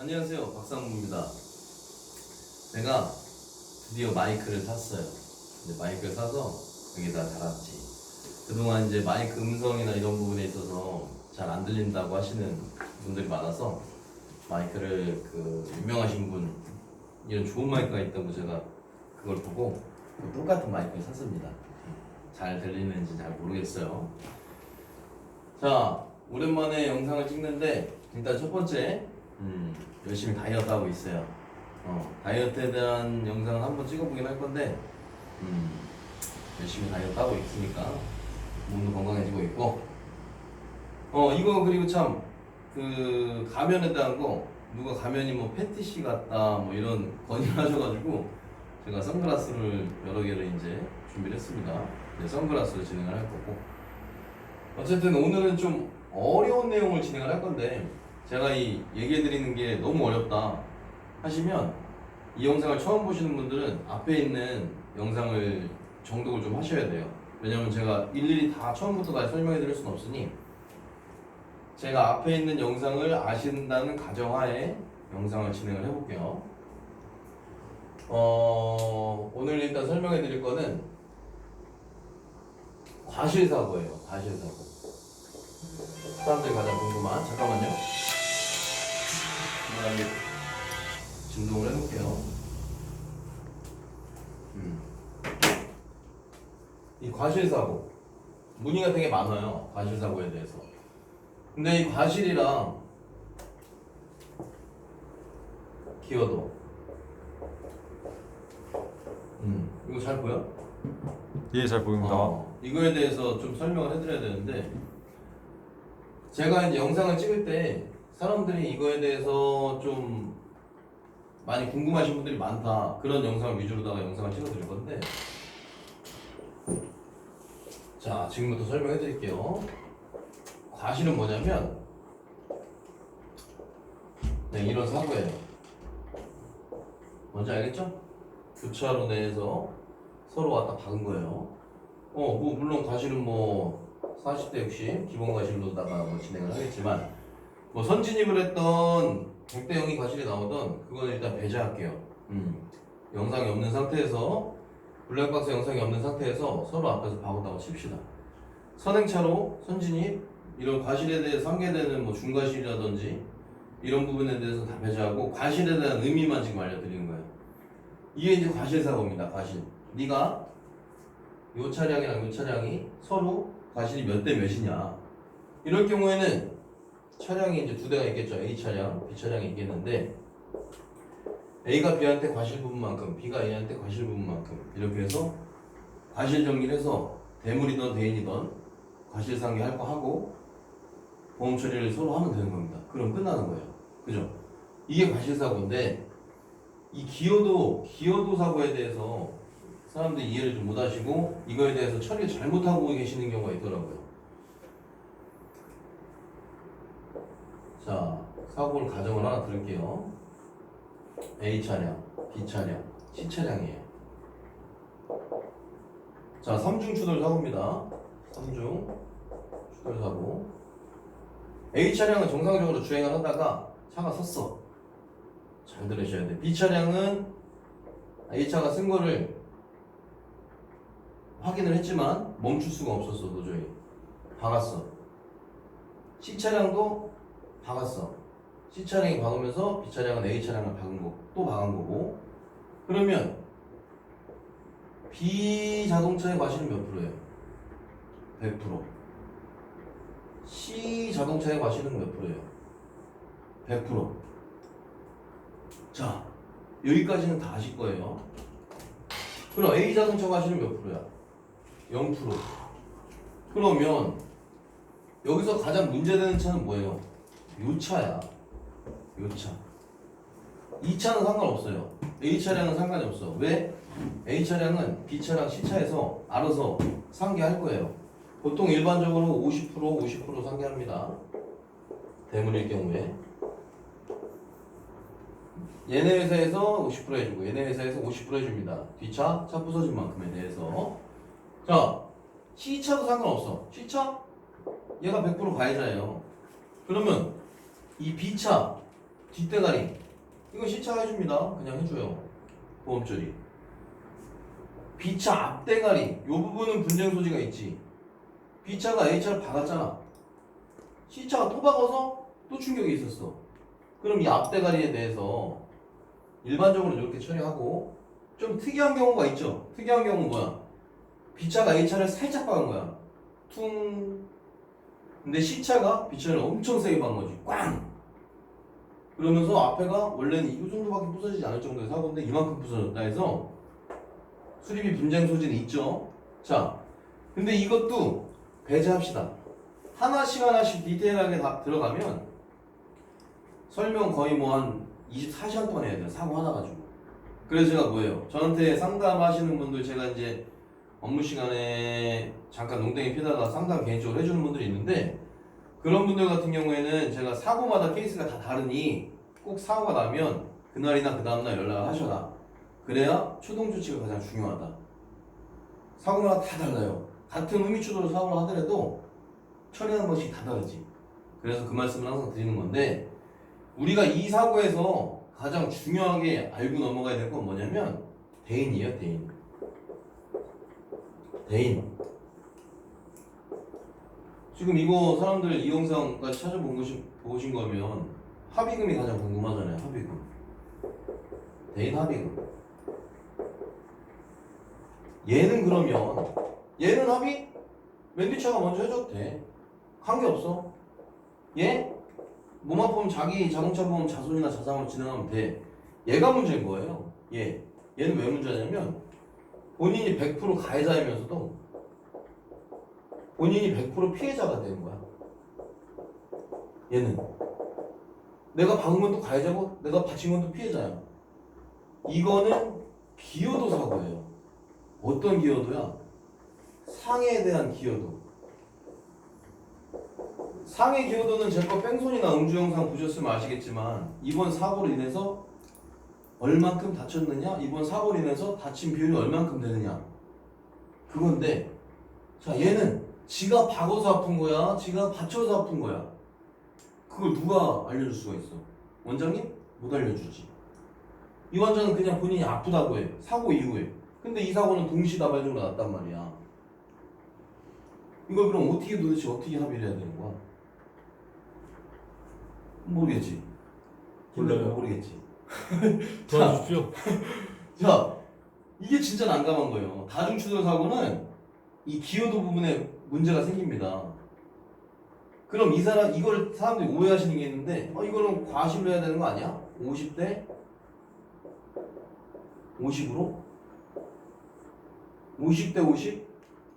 안녕하세요. 박상무입니다. 내가 드디어 마이크를 샀어요. 이제 마이크를 사서 여기다 달았지. 그동안 이제 마이크 음성이나 이런 부분에 있어서 잘 안 들린다고 하시는 분들이 많아서 마이크를 그 유명하신 분 이런 좋은 마이크가 있다고 제가 그걸 보고 똑같은 마이크를 샀습니다. 잘 들리는지 잘 모르겠어요. 자 오랜만에 영상을 찍는데 일단 첫 번째 음, 열심히 다이어트 하고 있어요. 어, 다이어트에 대한 영상을 한번 찍어보긴 할 건데, 음, 열심히 다이어트 하고 있으니까 몸도 건강해지고 있고, 어 이거 그리고 참 그 가면에 대한 거 누가 가면이 뭐 패티시 같다 뭐 이런 건의를 하셔가지고 제가 선글라스를 여러 개를 이제 준비를 했습니다. 네, 선글라스를 진행을 할 거고, 어쨌든 오늘은 좀 어려운 내용을 진행을 할 건데. 제가 이 얘기해 드리는 게 너무 어렵다 하시면 이 영상을 처음 보시는 분들은 앞에 있는 영상을 정독을 좀 하셔야 돼요. 왜냐면 제가 일일이 다 처음부터 다 설명해 드릴 수는 없으니 제가 앞에 있는 영상을 아신다는 가정하에 영상을 진행을 해볼게요. 어, 오늘 일단 설명해 드릴 거는 과실사고예요. 과실사고. 사람들이 가장 궁금한 잠깐만요. 그다음에 진동을 해볼게요. 음. 이 과실사고 문의가 되게 많아요. 과실사고에 대해서. 근데 이 과실이랑 기어도 음 이거 잘 보여? 예, 잘 보입니다. 어, 이거에 대해서 좀 설명을 해드려야 되는데 제가 이제 영상을 찍을 때 사람들이 이거에 대해서 좀 많이 궁금하신 분들이 많다. 그런 영상을 위주로다가 영상을 찍어드릴 건데. 자 지금부터 설명해 드릴게요. 과실은 뭐냐면 네 이런 사고예요. 뭔지 알겠죠? 교차로 내에서 서로 왔다 박은 거예요. 어, 뭐 물론 과실은 뭐 40대 60 기본 과실로다가 뭐 진행을 하겠지만 뭐 선진입을 했던 100대 0이 과실이 나오던 그거는 일단 배제할게요. 음. 영상이 없는 상태에서 블랙박스 영상이 없는 상태에서 서로 앞에서 박았다고 칩시다. 선행차로 선진입 이런 과실에 대해 상계되는 뭐 중과실이라든지 이런 부분에 대해서 다 배제하고 과실에 대한 의미만 지금 알려드리는 거예요. 이게 이제 과실 사고입니다. 과실. 네가 요 차량이랑 요 차량이 서로 과실이 몇 대 몇이냐. 이럴 경우에는 차량이 이제 두 대가 있겠죠. A 차량, B 차량이 있겠는데 A가 B한테 과실 부분만큼, B가 A한테 과실 부분만큼 이렇게 해서 과실 정리를 해서 대물이든 대인이든 과실 상계 할 거 하고 보험 처리를 서로 하면 되는 겁니다. 그럼 끝나는 거예요. 그죠? 이게 과실 사고인데 이 기여도 기여도 사고에 대해서 사람들이 이해를 좀 못하시고 이거에 대해서 처리를 잘못하고 계시는 경우가 있더라고요. 자, 사고를 가정을 하나 들을게요. A 차량, B 차량, C 차량이에요. 자, 삼중 추돌 사고입니다. 삼중 추돌 사고. A 차량은 정상적으로 주행을 하다가 차가 섰어. 잘 들으셔야 돼. B 차량은 A 차가 쓴 거를 확인을 했지만 멈출 수가 없었어 도저히 박았어 C 차량도 박았어 C 차량이 박으면서 B 차량은 A 차량을 박은 거 또 박은 거고 그러면 B 자동차의 과실은 몇 프로예요? 100% C 자동차의 과실은 몇 프로예요? 100% 자, 여기까지는 다 아실 거예요. 그럼 A 자동차 과실은 몇 프로야? 0%. 그러면 여기서 가장 문제되는 차는 뭐예요? 요 차야. 요 차. 이 차는 상관없어요. A 차량은 상관이 없어. 왜? A 차량은 B 차량 C 차에서 알아서 상계할 거예요. 보통 일반적으로 50% 50% 상계합니다. 대물일 경우에. 얘네 회사에서 50% 해주고 얘네 회사에서 50% 해줍니다. 뒷차 차 부서진 만큼에 대해서 자 C차도 상관없어. C차 얘가 100% 가해자예요. 그러면 이 B차 뒷대가리 이거 시차 해줍니다. 그냥 해줘요. 보험 처리. B차 앞대가리 요 부분은 분쟁 소지가 있지. B차가 A차를 박았잖아. C차가 또 박아서 또 충격이 있었어. 그럼 이 앞대가리에 대해서 일반적으로 이렇게 처리하고 좀 특이한 경우가 있죠. 특이한 경우는 뭐야? B차가 A차를 살짝 박은 거야. 퉁. 근데 C차가 B차를 엄청 세게 박은 거지. 꽝! 그러면서 앞에가 원래는 이 정도밖에 부서지지 않을 정도의 사고인데 이만큼 부서졌다 해서 수리비 분쟁 소지는 있죠. 자, 근데 이것도 배제합시다. 하나씩 하나씩 디테일하게 다 들어가면 설명 거의 뭐 한 24시간 동안 해야 돼요. 사고 하나 가지고. 그래서 제가 뭐예요? 저한테 상담하시는 분들 제가 이제 업무 시간에 잠깐 농땡이 피다가 상담 개인적으로 해주는 분들이 있는데 그런 분들 같은 경우에는 제가 사고마다 케이스가 다 다르니 꼭 사고가 나면 그날이나 그 다음날 연락을 하셔라. 그래야 초동 조치가 가장 중요하다. 사고마다 다 달라요. 같은 후미추도로 사고를 하더라도 처리하는 방식이 다 다르지. 그래서 그 말씀을 항상 드리는 건데 우리가 이 사고에서 가장 중요하게 알고 넘어가야 될 건 뭐냐면 대인이에요, 대인. 대인. 지금 이거 사람들 이 영상까지 찾아본 것이 보신 거면 합의금이 가장 궁금하잖아요. 합의금. 대인 합의금. 얘는 그러면 얘는 합의 맨 뒤차가 먼저 해줘도 돼. 관계 없어. 얘 몸 아프면 자기 자동차 보험 자손이나 자산으로 진행하면 돼. 얘가 문제인 거예요. 얘. 얘는 왜 문제냐면 본인이 100% 가해자이면서도 본인이 100% 피해자가 되는 거야. 얘는 내가 박은 건또 가해자고 내가 받친 건또 피해자야. 이거는 기여도 사고예요. 어떤 기여도야? 상해에 대한 기여도. 상해 기여도는 제거 뺑소니나 음주 영상 보셨으면 아시겠지만 이번 사고로 인해서 얼만큼 다쳤느냐? 이번 사고로 인해서 다친 비율이 얼만큼 되느냐? 그건데 자 얘는 지가 박어서 아픈 거야? 지가 다쳐서 아픈 거야? 그걸 누가 알려줄 수가 있어? 원장님? 못 알려주지. 이 환자는 그냥 본인이 아프다고 해. 사고 이후에. 근데 이 사고는 동시다발적으로 났단 말이야. 이걸 그럼 어떻게 도대체 어떻게 합의를 해야 되는 거야? 모르겠지. 몰라요. 모르겠지. 도와주십시오. 자, 이게 진짜 난감한 거예요. 다중추돌 사고는 이 기여도 부분에 문제가 생깁니다. 그럼 이 사람 이걸 사람들이 오해하시는 게 있는데, 어 이거는 과실로 해야 되는 거 아니야? 50대 50으로 50대 50?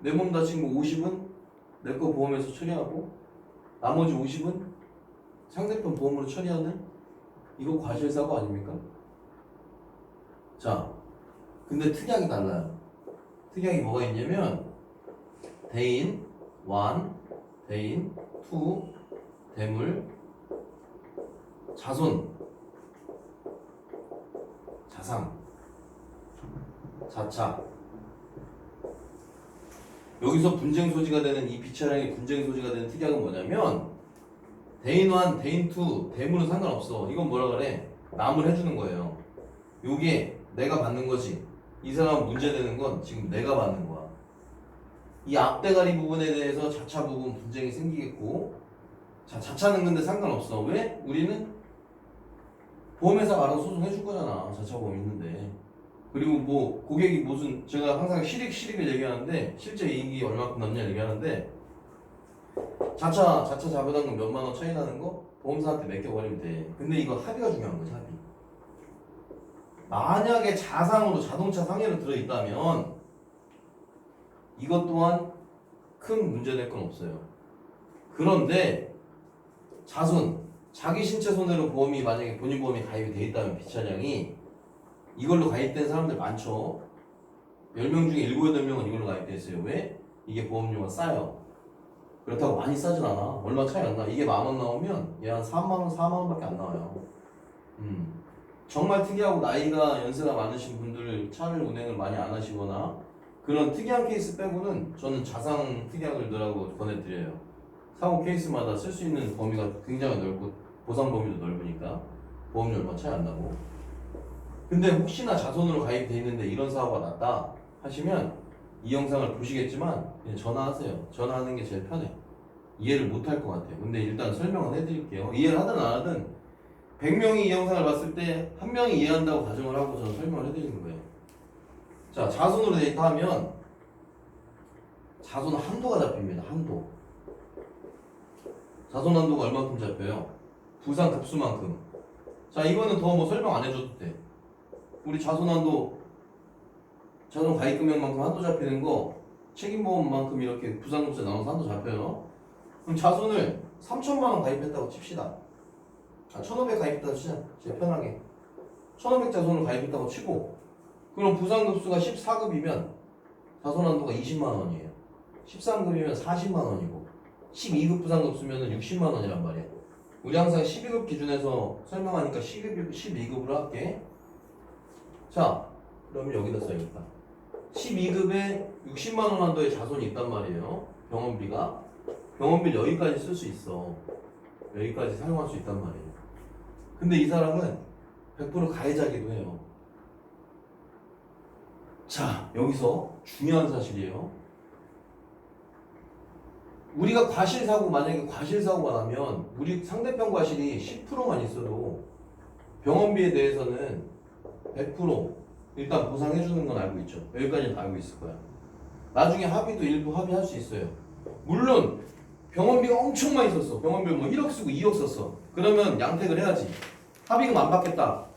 내 몸 다친 거 50은 내 거 보험에서 처리하고 나머지 50은 상대편 보험으로 처리하는 이거 과실사고 아닙니까? 자, 근데 특약이 달라요. 특약이 뭐가 있냐면 대인 1, 대인 2, 대물, 자손, 자상, 자차. 여기서 분쟁 소지가 되는 이 비차량의 분쟁 소지가 되는 특약은 뭐냐면 대인 1, 대인 2, 대물은 상관없어. 이건 뭐라 그래? 남을 해주는 거예요. 요게 내가 받는 거지. 이 사람 문제되는 건 지금 내가 받는 거야. 이 앞대가리 부분에 대해서 자차 부분 분쟁이 생기겠고, 자, 자차는 근데 상관없어. 왜? 우리는 보험회사가 알아서 소송해줄 거잖아. 자차 보험 있는데. 그리고 뭐 고객이 무슨 제가 항상 실익 실익을 얘기하는데 실제 이익이 얼마큼 남냐 얘기하는데 자차 자차 자부담금 몇만 원 차이 나는 거 보험사한테 맡겨버리면 돼. 근데 이거 합의가 중요한 거지 합의. 만약에 자상으로 자동차 상해로 들어있다면 이것 또한 큰 문제될 건 없어요. 그런데 자손, 자기 신체 손해로 보험이 만약에 본인 보험이 가입이 돼 있다면 비차량이 이걸로 가입된 사람들 많죠. 10명 중에 7, 8명은 이걸로 가입돼 있어요. 왜? 이게 보험료가 싸요. 그렇다고 많이 싸진 않아. 얼마 차이 안 나. 이게 만 원 나오면 얘 한 3만 원, 4만 원밖에 안 나와요. 음. 정말 특이하고 나이가 연세가 많으신 분들 차를 운행을 많이 안 하시거나 그런 특이한 케이스 빼고는 저는 자상 특약을 넣으라고 권해드려요. 사고 케이스마다 쓸 수 있는 범위가 굉장히 넓고 보상 범위도 넓으니까 보험료 얼마 차이 안 나고. 근데 혹시나 자손으로 가입돼 있는데 이런 사고가 났다 하시면 이 영상을 보시겠지만 그냥 전화하세요. 전화하는 게 제일 편해. 이해를 못 할 것 같아요. 근데 일단 설명은 해드릴게요. 이해를 하든 안 하든 100명이 이 영상을 봤을 때 한 명이 이해한다고 가정을 하고 저는 설명을 해드리는 거예요. 자, 자손으로 데이터하면 자손 한도가 잡힙니다. 한도. 자손 한도가 얼마큼 잡혀요? 부상 급수만큼. 자, 이거는 더 뭐 설명 안 해줘도 돼. 우리 자손 한도, 자손 가입 금액만큼 한도 잡히는 거 책임보험만큼 이렇게 부상 급수에 나눠서 한도 잡혀요. 그럼 자손을 3천만 원 가입했다고 칩시다. 아, 1,500 가입했다고 치자. 제일 편하게. 1,500 자손을 가입했다고 치고 그럼 부상급수가 14급이면 자손 한도가 20만 원이에요. 13급이면 40만 원이고 12급 부상급수면 60만 원이란 말이야. 우리 항상 12급 기준에서 설명하니까 12급, 12급으로 할게. 자, 그러면 여기다 써야겠다. 12급에 60만 원 한도의 자손이 있단 말이에요. 병원비가. 병원비 여기까지 쓸 수 있어. 여기까지 사용할 수 있단 말이에요. 근데 이 사람은 100% 가해자기도 해요. 자, 여기서 중요한 사실이에요. 우리가 과실 사고 만약에 과실 사고가 나면 우리 상대편 과실이 10%만 있어도 병원비에 대해서는 100% 일단 보상해 주는 건 알고 있죠. 여기까지는 알고 있을 거야. 나중에 합의도 일부 합의할 수 있어요. 물론 병원비가 엄청 많이 썼어. 병원비 뭐 1억 쓰고 2억 썼어. 그러면 양택을 해야지. 합의금 안 받겠다.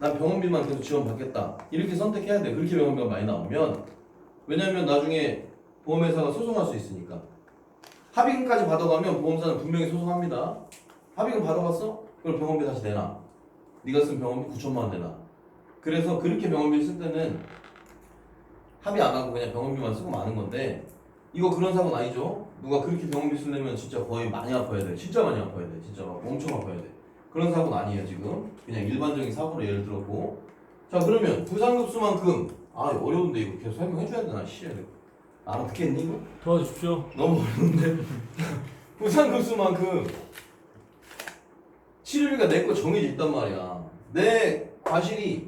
난 병원비만 계속 지원받겠다. 이렇게 선택해야 돼. 그렇게 병원비가 많이 나오면. 왜냐면 나중에 보험회사가 소송할 수 있으니까. 합의금까지 받아가면 보험사는 분명히 소송합니다. 합의금 받아갔어? 그럼 병원비 다시 내놔. 네가 쓴 병원비 9천만 원 내놔. 그래서 그렇게 병원비 쓸 때는 합의 안 하고 그냥 병원비만 쓰고 마는 건데 이거 그런 사고는 아니죠. 누가 그렇게 병원비 쓰려면 진짜 거의 많이 아파야 돼. 진짜 많이 아파야 돼. 진짜 막 엄청 아파야 돼. 그런 사고는 아니에요 지금. 그냥 일반적인 사고로 예를 들었고. 자 그러면 부상급수만큼 아 어려운데 이거 계속 설명해줘야 되나 씨. 알아듣겠니 이거? 도와주십시오. 너무 어려운데 부상급수만큼 치료비가 내 거 정해져 있단 말이야 내 과실이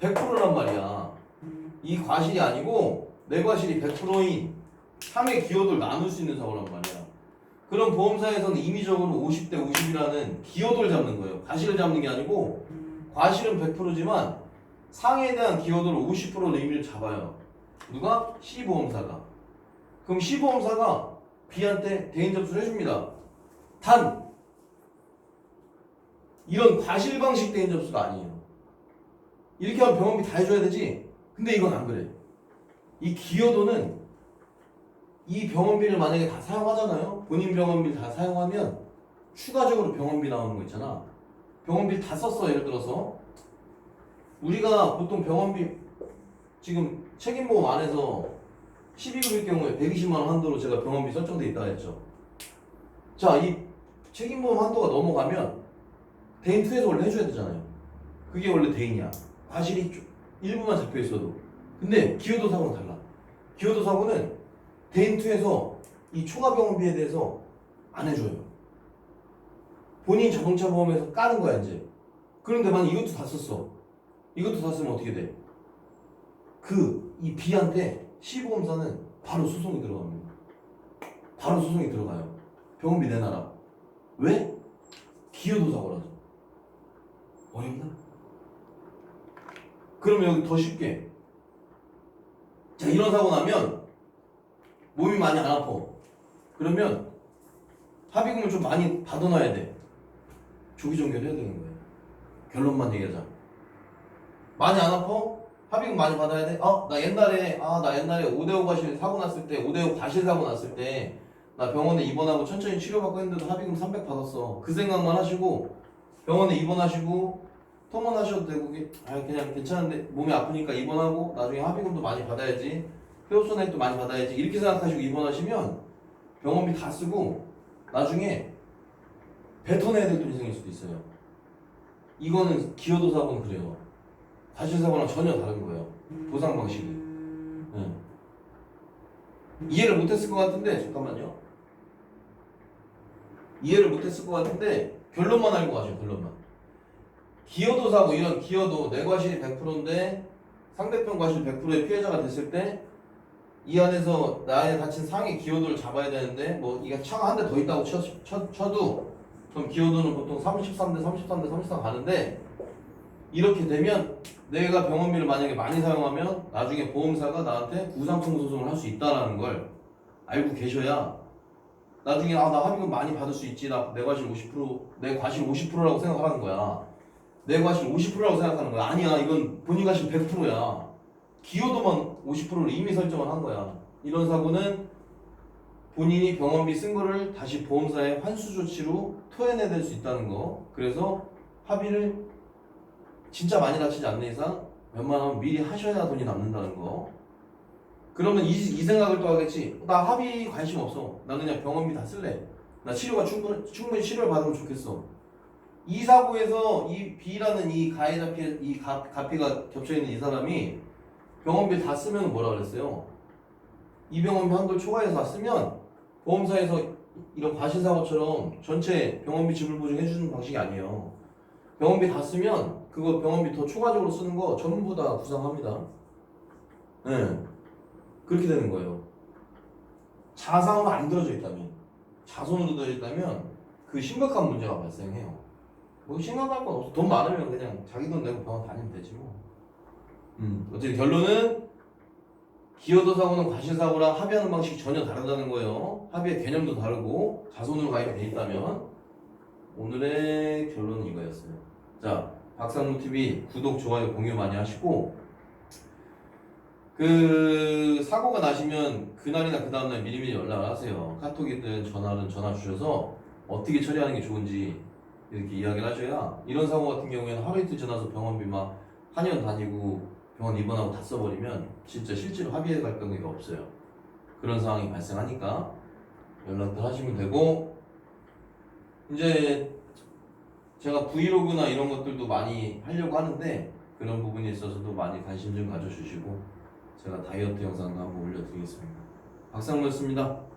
100%란 말이야 이 과실이 아니고 내 과실이 100%인 3의 기여도를 나눌 수 있는 사고란 말이야 그럼 보험사에서는 임의적으로 50대 50이라는 기여도를 잡는 거예요 과실을 잡는 게 아니고 과실은 100%지만 상해에 대한 기여도를 50%로 의미를 잡아요 누가? C보험사가 그럼 C보험사가 B한테 대인 접수를 해줍니다. 단 이런 과실 방식 대인 접수가 아니에요. 이렇게 하면 병원비 다 해줘야 되지. 근데 이건 안 그래. 이 기여도는 이 병원비를 만약에 다 사용하잖아요. 본인 병원비를 다 사용하면 추가적으로 병원비 나오는 거 있잖아. 병원비 다 썼어 예를 들어서 우리가 보통 병원비 지금 책임보험 안에서 12급일 경우에 120만 원 한도로 제가 병원비 설정돼 있다 했죠. 자, 이 책임보험 한도가 넘어가면 대인 투에서 원래 해줘야 되잖아요. 그게 원래 대인이야. 과실이 좀 일부만 잡혀 있어도. 근데 기여도 사고는 달라. 기여도 사고는 대인 투에서 이 초과 병원비에 대해서 안 해줘요. 본인 자동차 보험에서 까는 거야 이제. 그런데 만약 이것도 다 썼어. 이것도 다 쓰면 어떻게 돼? 그 이 B한테 C보험사는 바로 소송이 들어갑니다. 바로 소송이 들어가요. 병원비 내놔라. 왜? 기여도 사고라서. 어렵나? 그러면 여기 더 쉽게. 자, 이런 사고 나면 몸이 많이 안 아파. 그러면 합의금을 좀 많이 받아놔야 돼. 조기 종결해야 되는 거예요. 결론만 얘기하자. 많이 안 아파? 합의금 많이 받아야 돼? 어? 나 옛날에 아 나 옛날에 5대5 과실 사고 났을 때 5대5 과실 사고 났을 때 나 병원에 입원하고 천천히 치료받고 했는데도 합의금 300 받았어 그 생각만 하시고 병원에 입원하시고 통원하셔도 되고 아 그냥 괜찮은데 몸이 아프니까 입원하고 나중에 합의금도 많이 받아야지 폐업소액도 많이 받아야지 이렇게 생각하시고 입원하시면 병원비 다 쓰고 나중에 뱉어내야 될 돈이 생길 수도 있어요 이거는 기여도 사고는 그래요 과실 사고랑 전혀 다른 거예요. 보상 방식이. 네. 이해를 못했을 것 같은데 잠깐만요. 이해를 못했을 것 같은데 결론만 알고 가죠. 결론만. 기여도 사고 이런 기여도 내 과실이 100%인데 상대편 과실 100%의 피해자가 됐을 때 이 안에서 나의 다친 상해 기여도를 잡아야 되는데 뭐 이게 차가 한 대 더 있다고 쳐, 쳐, 쳐도 그럼 기여도는 보통 33대 33대 33 가는데 이렇게 되면 내가 병원비를 만약에 많이 사용하면 나중에 보험사가 나한테 부상청구 소송을 할 수 있다라는 걸 알고 계셔야 나중에 아 나 합의금 많이 받을 수 있지. 나 내 과실 50%내 과실 50%라고 생각하라는 거야. 내 과실 50%라고 생각하는 거야. 아니야. 이건 본인 과실 100%야. 기여도만 50%를 이미 설정을 한 거야. 이런 사고는 본인이 병원비 쓴 거를 다시 보험사에 환수 조치로 토해내야 될수 있다는 거. 그래서 합의를 진짜 많이 다치지 않는 이상 웬만하면 미리 하셔야 돈이 남는다는 거. 그러면 이, 이 생각을 또 하겠지. 나 합의 관심 없어. 나 그냥 병원비 다 쓸래. 나 치료가 충분, 충분히 치료를 받으면 좋겠어. 이 사고에서 이 B라는 이 가해자 피해 이 가, 가피가 겹쳐있는 이 사람이 병원비 다 쓰면 뭐라 그랬어요 이 병원비 한도 초과해서 다 쓰면 보험사에서 이런 과실사고처럼 전체 병원비 지불 보증 해 주는 방식이 아니에요 병원비 다 쓰면 그거 병원비 더 추가적으로 쓰는 거 전부 다 구상합니다 네. 그렇게 되는 거예요. 자산으로 안 들어져 있다면, 자손으로 들어져 있다면 그 심각한 문제가 발생해요. 뭐 심각할 건 없어. 돈 많으면 그냥 자기 돈 내고 병원 다니면 되지 뭐. 음. 어쨌든 결론은 기여도 사고는 과실 사고랑 합의하는 방식이 전혀 다르다는 거예요. 합의의 개념도 다르고 자손으로 가입이 돼 있다면 오늘의 결론은 이거였어요. 자, 박상무 TV 구독, 좋아요, 공유 많이 하시고 그 사고가 나시면 그날이나 그 다음날 미리미리 연락을 하세요. 카톡이든 전화든 전화 주셔서 어떻게 처리하는 게 좋은지 이렇게 이야기를 하셔야 이런 사고 같은 경우에는 하루 이틀 지나서 병원비 막 한의원 다니고 병원 입원하고 다 써버리면 진짜 실제로 합의해 갈 경우가 없어요. 그런 상황이 발생하니까 연락들 하시면 되고 이제 제가 브이로그나 이런 것들도 많이 하려고 하는데 그런 부분에 있어서도 많이 관심 좀 가져주시고 제가 다이어트 영상도 한번 올려드리겠습니다. 박상무였습니다.